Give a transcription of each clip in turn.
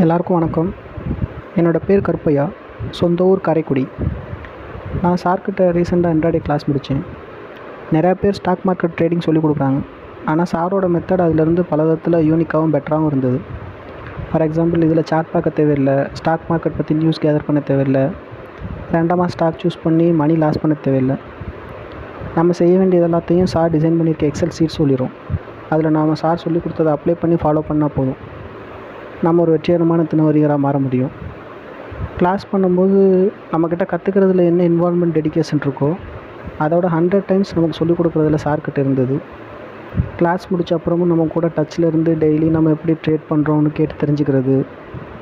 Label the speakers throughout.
Speaker 1: எல்லாருக்கும் வணக்கம். என்னோடய பேர் கருப்பையா சொந்த ஊர் காரைக்குடி. நான் சார்கிட்ட ரீசெண்டாக எம்ப்ராய்டரி கிளாஸ் முடித்தேன் நிறையா பேர் ஸ்டாக் மார்க்கெட் ட்ரேடிங் சொல்லிக் கொடுக்குறாங்க. ஆனால் சாரோட மெத்தட் அதிலேருந்து பல விதத்தில் யூனிக்காகவும் பெட்டராகவும் இருந்தது. ஃபார் எக்ஸாம்பிள் இதில் சார்ட் பார்க்க தேவையில்லை ஸ்டாக் மார்க்கெட் பற்றி நியூஸ் கேதர் பண்ண தேவையில்லை. ரேண்டமாக ஸ்டாக் சூஸ் பண்ணி மணி லாஸ் பண்ண தேவையில்லை. நம்ம செய்ய வேண்டியது எல்லாத்தையும் சார் டிசைன் பண்ணியிருக்க எக்ஸல் சீட் சொல்லிடும் அதில் நாம் சார் சொல்லி கொடுத்ததை அப்ளை பண்ணி ஃபாலோ பண்ணால் போதும். நம்ம ஒரு வெற்றிகரமான தினவரிகராக மாற முடியும். கிளாஸ் பண்ணும்போது நம்மக்கிட்ட கற்றுக்கிறதுல என்ன இன்வால்மெண்ட் டெடிக்கேஷன் இருக்கோ அதோட ஹண்ட்ரட் டைம்ஸ் நமக்கு சொல்லிக் கொடுக்குறதுல சார்கிட்ட இருந்தது. கிளாஸ் முடித்த அப்புறமும் நம்ம கூட டச்சில் இருந்து டெய்லி நம்ம எப்படி ட்ரேட் பண்ணுறோம்னு கேட்டு தெரிஞ்சுக்கிறது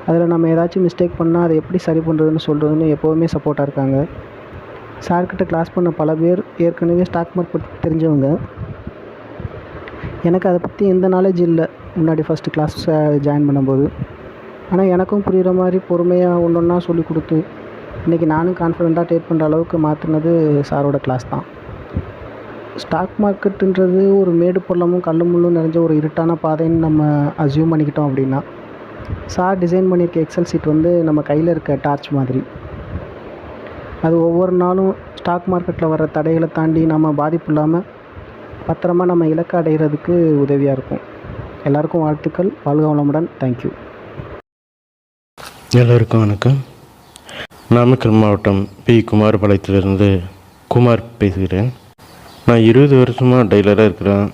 Speaker 1: அதில் நம்ம ஏதாச்சும் மிஸ்டேக் பண்ணால் அதை எப்படி சரி பண்ணுறதுன்னு சொல்கிறதுன்னு எப்போவுமே சப்போர்ட்டாக இருக்காங்க. சார்கிட்ட கிளாஸ் பண்ண பல பேர் ஏற்கனவே ஸ்டாக் மார்க்கெட் தெரிஞ்சவங்க. எனக்கு அதை பற்றி எந்த நாலேஜ் இல்லை. முன்னாடி ஃபஸ்ட்டு கிளாஸ் ஜாயின் பண்ணும்போது. ஆனால் எனக்கும் புரிகிற மாதிரி பொறுமையாக ஒன்று ஒன்றா சொல்லி கொடுத்து இன்றைக்கி நானும் கான்ஃபிடெண்ட்டாக ட்ரேட் பண்ணுற அளவுக்கு மாற்றினது சாரோட கிளாஸ் தான். ஸ்டாக் மார்க்கெட்டுன்றது ஒரு மேடு பள்ளமும் கல்லு முள்ளும் நிறைஞ்ச ஒரு இருட்டான பாதைன்னு நம்ம அசியூம் பண்ணிக்கிட்டோம் அப்படின்னா சார் டிசைன் பண்ணியிருக்க எக்ஸல் சீட் வந்து நம்ம கையில் இருக்க டார்ச் மாதிரி. அது ஒவ்வொரு நாளும் ஸ்டாக் மார்க்கெட்டில் வர தடைகளை தாண்டி நம்ம பாதிப்பு இல்லாமல் பத்திரமா நம்ம இலக்கு அடைகிறதுக்கு உதவியாக இருக்கும். எல்லாருக்கும் வாழ்த்துக்கள். வாழ்க வளமுடன். தேங்க்யூ
Speaker 2: எல்லோருக்கும் வணக்கம். நாமக்கல் மாவட்டம் பி. குமாரபாளையத்திலிருந்து குமார் பேசுகிறேன். நான் இருபது வருஷமாக டெய்லராக இருக்கிறேன்.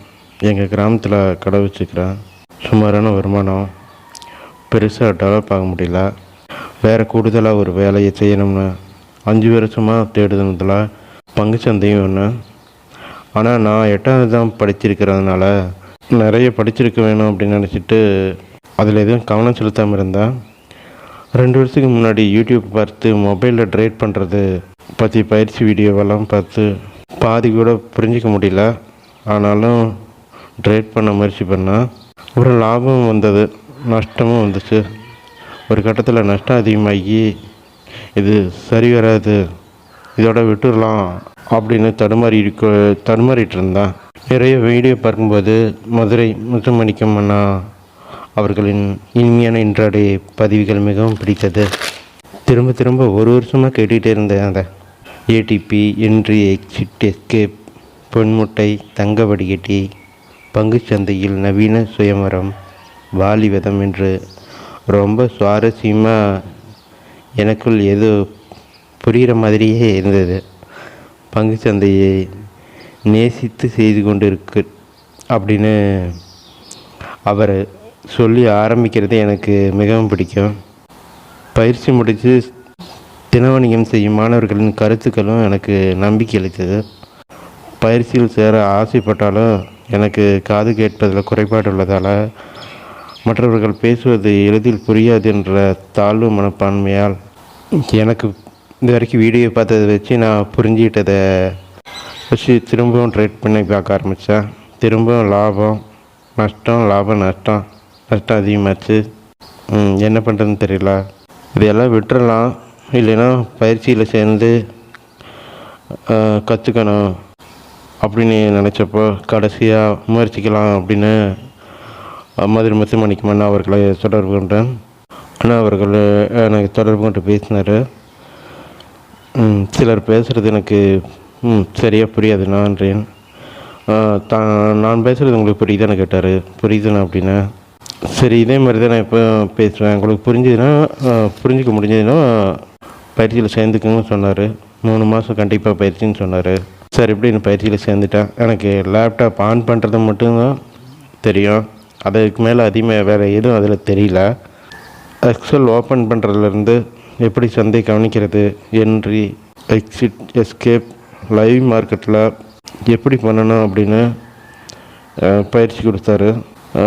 Speaker 2: எங்கள் கிராமத்தில் கடை வச்சுக்கிறேன் சுமாரான வருமானம். பெருசாக டெவலப் ஆக முடியல. வேறு கூடுதலாக ஒரு வேலையை செய்யணும்னு அஞ்சு வருஷமாக தேடுனதில் பங்குச்சந்தையும் ஒன்று. ஆனால் நான் எட்டாவது தான் படிச்சிருக்கிறதுனால நிறைய படிச்சிருக்க வேணும் அப்படின்னு நினச்சிட்டு அதில் எதுவும் கவனம் செலுத்தாமல் இருந்தேன் ரெண்டு வருஷத்துக்கு முன்னாடி யூடியூப் பார்த்து மொபைலில் ட்ரேட் பண்ணுறது பற்றி பயிற்சி வீடியோவெல்லாம் பார்த்து பாதி கூட புரிஞ்சிக்க முடியல. ஆனாலும் ட்ரேட் பண்ண முயற்சி பண்ணேன் ஒரு லாபம் வந்தது நஷ்டமும் வந்துச்சு. ஒரு கட்டத்தில் நஷ்டம் அதிகமாகி இது சரி வராது. இதோட விட்டுடலாம் அப்படின்னு தடுமாறி இருக்க தடுமாறிட்டு இருந்தேன். நிறைய வீடியோ பார்க்கும்போது மதுரை முத்துமணிக்கம் அண்ணா அவர்களின் இனிமையான இன்றாடே பதிவுகள் மிகவும் பிடித்தது. திரும்ப திரும்ப ஒரு வருஷமாக கேட்டுகிட்டே இருந்தேன் அதை. ஏடிபி என்ட்ரி எக்ஸிட் எஸ்கேப் பொன்முட்டை தங்க வடிகட்டி பங்குச்சந்தையில் நவீன சுயமரம் வாலிவதம் என்று ரொம்ப சுவாரஸ்யமாக எனக்குள் ஏதோ புரிகிற மாதிரியே இருந்தது. பங்குச்சந்தையை நேசித்து செய்து கொண்டிருக்கு அப்படின்னு அவர் சொல்லி ஆரம்பிக்கிறது எனக்கு மிகவும் பிடிக்கும். பயிற்சி முடித்து தினவணிகம் செய்யும் மாணவர்களின் கருத்துக்களும் எனக்கு நம்பிக்கை அளித்தது. பயிற்சியில் சேர ஆசைப்பட்டாலும் எனக்கு காது கேட்பதில் குறைபாடு உள்ளதால் மற்றவர்கள் பேசுவது எளிதில் புரியாது என்ற தாழ்வு மனப்பான்மையால் எனக்கு இது வரைக்கும் வீடியோ பார்த்ததை வச்சு நான் புரிஞ்சுக்கிட்டதை வச்சு திரும்பவும் ட்ரேட் பண்ணி பார்க்க ஆரம்பித்தேன் திரும்பவும் லாபம் நஷ்டம் லாபம் நஷ்டம் நஷ்டம் அதிகமாச்சு. என்ன பண்ணுறதுன்னு தெரியல. இதையெல்லாம் விட்டுறலாம். இல்லைன்னா பயிற்சியில் சேர்ந்து கற்றுக்கணும் அப்படின்னு நினச்சப்போ கடைசியாக முயற்சிக்கலாம் அப்படின்னு மதுரை முத்துமணிக்கு மன்னா அவர்களை தொடர்பு கொண்டேன். அண்ணா அவர்கள் எனக்கு தொடர்பு கொண்டு பேசினார். ம், சிலர் பேசுகிறது எனக்கு ம், சரியாக புரியாது நான்றேன் தான் நான் பேசுகிறது உங்களுக்கு புரியுதுன்னு கேட்டார். புரியுதுண்ணா அப்படின்னா சரி இதே மாதிரி தான் நான் இப்போ பேசுவேன் உங்களுக்கு புரிஞ்சுதுன்னா புரிஞ்சிக்க புரிஞ்சுக்க முடிஞ்சதுன்னா பயிற்சியில் சேர்ந்துக்குங்கன்னு சொன்னார். மூணு மாதம் கண்டிப்பாக பயிற்சின்னு சொன்னார். சரி இப்படின்னு பயிற்சியில் சேர்ந்துட்டேன். எனக்கு லேப்டாப் ஆன் பண்ணுறது மட்டும்தான் தெரியும். அதுக்கு மேலே அதிகமாக வேறு எதுவும் அதில் தெரியல. எக்ஸல் ஓப்பன் பண்ணுறதுலேருந்து எப்படி சந்தை கவனிக்கிறது என்ட்ரி எக்ஸிட் எஸ்கேப் லைவ் மார்க்கெட்டில் எப்படி பண்ணணும் அப்படின்னு பயிற்சி கொடுத்தாரு.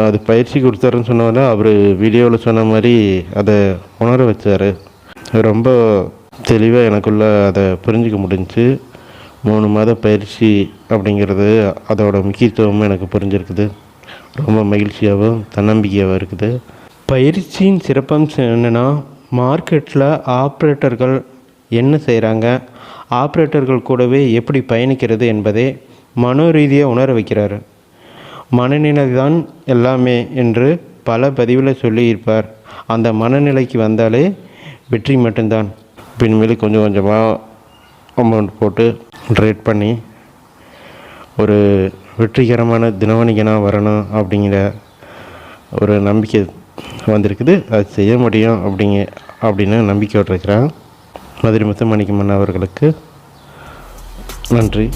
Speaker 2: அது பயிற்சி கொடுத்தாருன்னு சொன்னவரை அவர் வீடியோவில் சொன்ன மாதிரி அதை உணர வச்சார். ரொம்ப தெளிவாக எனக்குள்ள அதை புரிஞ்சிக்க முடிஞ்சுச்சு. மூணு மாத பயிற்சி அப்படிங்கிறது அதோட முக்கியத்துவமும் எனக்கு புரிஞ்சிருக்குது. ரொம்ப மகிழ்ச்சியாகவும் தன்னம்பிக்கையாகவும் இருக்குது. பயிற்சியின் சிறப்பம்சம் என்னென்னா மார்க்கெட்டில் ஆப்ரேட்டர்கள் என்ன செய்கிறாங்க ஆப்ரேட்டர்கள் கூடவே எப்படி பயணிக்கிறது என்பதை மனோரீதியாக உணர வைக்கிறார். மனநிலை தான் எல்லாமே என்று பல பதிவில் சொல்லியிருப்பார். அந்த மனநிலைக்கு வந்தாலே வெற்றி மட்டும்தான். பின்மேல் கொஞ்சம் கொஞ்சமாக அமௌண்ட் போட்டு ட்ரேட் பண்ணி ஒரு வெற்றிகரமான தினவணிகனாக வரணும் அப்படிங்கிற ஒரு நம்பிக்கை வந்திருக்குது. அது செய்ய முடியும் அப்படிங்க அப்படின்னு நம்பிக்கையோடு இருக்கிறேன் மதுரை முத்துமணிக்கம்மன் அவர்களுக்கு நன்றி.